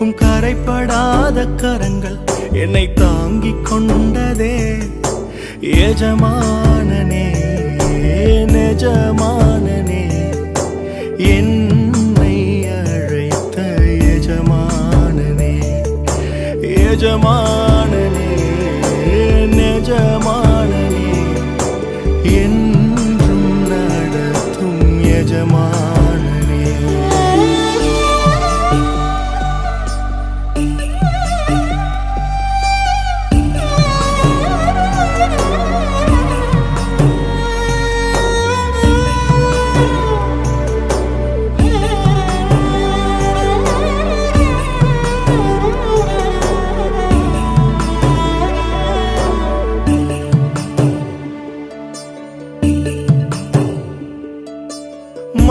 உம் கரைப்படாத கரங்கள் என்னை தாங்கிக் கொண்டதே. எஜமானனே நெஜமானனே என்னை அழைத்த எஜமானனே. எஜமானனே நெஜமானனே என்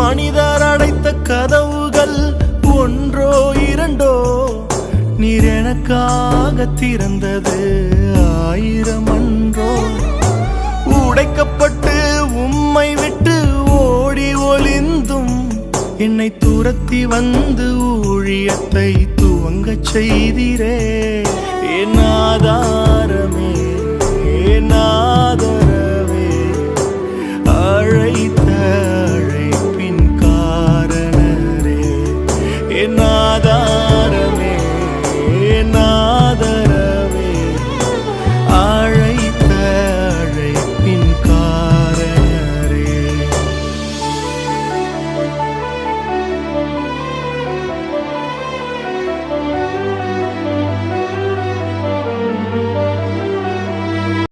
மனிதர் அடைத்த கதவுகள் ஒன்றோ இரண்டோ நீர் எனக்காக திறந்தது. ஆயிரம் அன்றோ உடைக்கப்பட்டு உம்மை விட்டு ஓடி ஒளிந்தும் என்னை துரத்தி வந்து ஊழியத்தை துவங்கச் செய்திரே. என்னாதான் da